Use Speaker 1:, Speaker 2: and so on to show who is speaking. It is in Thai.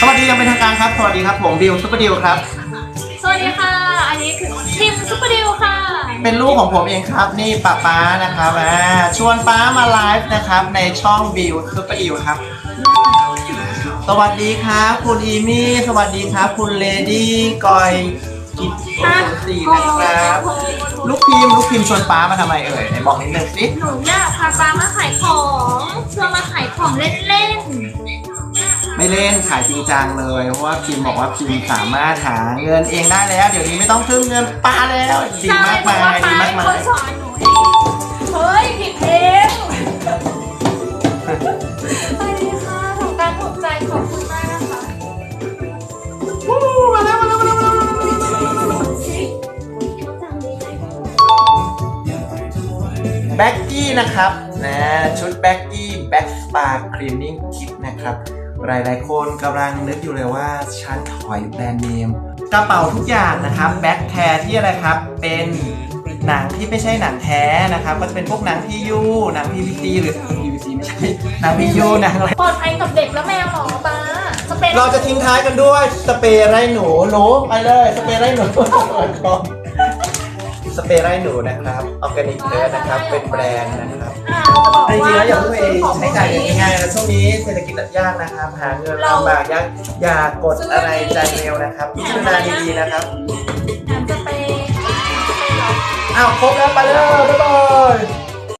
Speaker 1: สวัสดีอยังเป็นทางการครับ สวัสดีครับผมบิวซุปเปอร์ดิวครับ
Speaker 2: สวัสดีค่ะ อันนี้คือทีมซุปเปอร์ดิวค่ะ
Speaker 1: เป็นลูกของผมเองครับ นี่ป้าป๊านะครับอ่าชวนป้ามาไลฟ์นะครับในช่องบิวซุปเปอร์ดิวครับ สวัสดีครับ คุณอีมี่ สวัสดีครับ คุณเลดี้กอยกิตสี่นะครับ ลูกพิมพ์ลูกพิมพ์ชวนป้ามาทำไมเอ่ยไหนบอกนิดนึงสิ
Speaker 2: หนูอยากพาปามาขายของชวนมาขายของเล่น
Speaker 1: ไม่เล่นขายจริงจังเลย เพราะว่าพิมพ์บอกว่าพิมพ์สามารถหาเงินเองได้แล้ว เดี๋ยวนี้ไม่ต้องพึ่งเงินป้าแล้ว
Speaker 2: ๆ
Speaker 1: ดี
Speaker 2: ใช่
Speaker 1: มาก
Speaker 2: เพราะ
Speaker 1: มา
Speaker 2: ว่าย
Speaker 1: ดี
Speaker 2: ป้ามา
Speaker 1: ก
Speaker 2: เป็น
Speaker 1: มา
Speaker 2: คน
Speaker 1: ย
Speaker 2: สอนหนูเองเฮ้ยผิดเองสวัสดีค่ะถูกการถูกใจขอบคุณมากนะคะ
Speaker 1: มาแล้วมาแล้วมาแล้วมาแล้วแบ็กกี้นะครับนะชุดแบ็กกี้แบ็กสปาคลีนนิ่งคิดนะครับ หลายๆคนกำลังนึกอยู่เลยว่าฉันถอยแบรนด์เนมกระเป๋าทุกอย่างนะครับแบ็กแคร์ที่อะไรครับ เป็นหนังที่ไม่ใช่หนังแท้นะครับ ก็จะเป็นพวกหนังพียูหนัง PVC หรือ PVC ไม่ใช่หนังพียูหนังอะไร
Speaker 2: ปลอดภัยกับเด็กและแมวเหรอป้าสเปน
Speaker 1: เราจะทิ้งท้ายกันด้วยสเปรย์ไล่หนูหนูไปเลยสเปรย์ไล่หนูสเปรย์ไล่หนูนะครับออร์แกนิกเนื้อนะครับเป็นแบรนด์นะครับ
Speaker 2: อ่าจะบอก
Speaker 1: จริงๆ
Speaker 2: ว่า
Speaker 1: แล้วอย่าเพิ่งไป
Speaker 2: ของ
Speaker 1: ใช้จ่ายอย่างง่ายๆนะช่วง นี้เศรษฐกิจยากนะครับ หาเงินลำบากยากอย่ากดอะไรใจเร็วนะครับพิจารณาดีๆนะครับ
Speaker 2: แถมจะไปจะไปเหรอ
Speaker 1: อ้าวครบแล้วไปเลยบ๊ายบาย